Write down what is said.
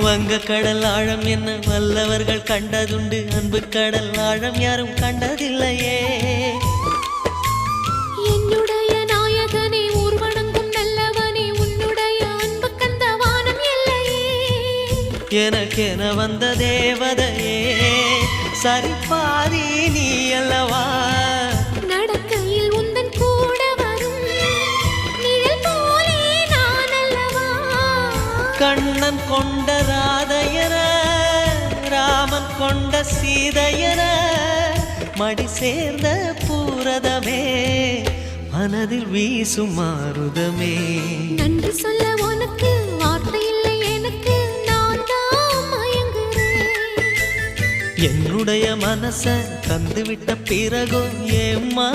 வங்க கடல் ஆழம் என்ன வல்லவர்கள் கண்டதுண்டு. அன்பு கடல் ஆழம் யாரும் கண்டதில்லையே. என்னுடைய நாயகனே ஊர்வணங்கும் நல்லவனே உன்னுடைய அன்பு கந்த வானம் எல்லையே. எனக்கென வந்த தேவதையே சரிபாதி கண்ணன் கொண்ட ராதையர ராமன் கொண்ட சீதையர மடி சேர்ந்த பூரதமே மனதில் வீசும் மாறுதமே நன்றி சொல்ல உனக்கு வார்த்தை இல்லை எனக்கு நான் என்னுடைய மனச தந்துவிட்ட பிறகும் ஏம்மா